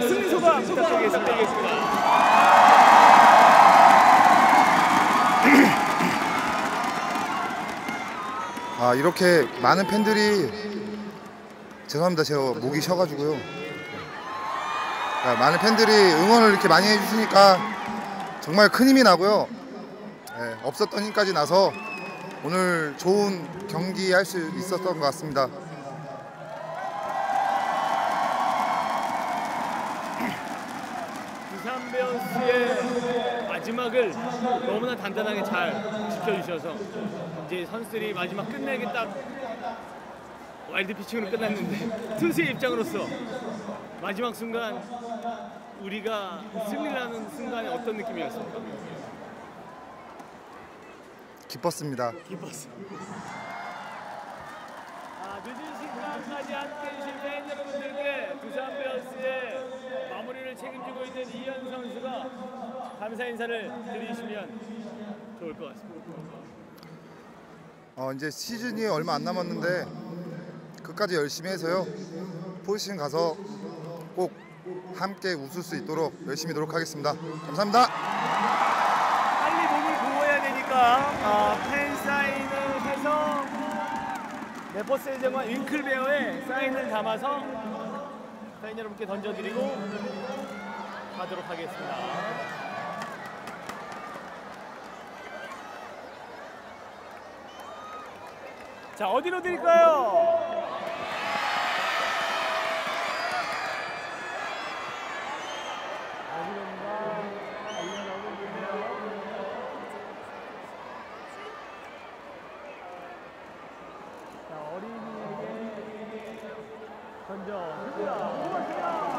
승리 소감 부탁드리겠습니다. 아 이렇게 많은 팬들이 죄송합니다. 제가 목이 쉬어가지고요. 아, 많은 팬들이 응원을 이렇게 많이 해주시니까 정말 큰 힘이 나고요. 예, 없었던 힘까지 나서 오늘 좋은 경기 할 수 있었던 것 같습니다 두산 베어스의 마지막을 너무나 단단하게 잘 지켜주셔서 이제 선수들이 마지막 끝내기 딱 와일드 피칭으로 끝났는데 투수의 입장으로서 마지막 순간 우리가 승리를 하는 순간에 어떤 느낌이었습니까? 기뻤습니다 기뻤어. 아, 늦은 시간까지 함께 해주신 팬 여러분들께 두산 베어스의 마무리를 책임지고 있는 이현 선수가 감사 인사를 드리시면 좋을 것 같습니다. 어, 이제 시즌이 얼마 안 남았는데 끝까지 열심히 해서요. 포지션 가서 꼭 함께 웃을 수 있도록 열심히 노력하겠습니다. 감사합니다. 빨리 몸을 보호해야 되니까 아, 팬 사인을 해서 네퍼스 의정과 윙클베어에 사인을 담아서 팬 여러분께 던져드리고 가도록 하겠습니다. 자, 어디로 드릴까요? 자, 어린이에게 던져. 흐르라. 흐르라.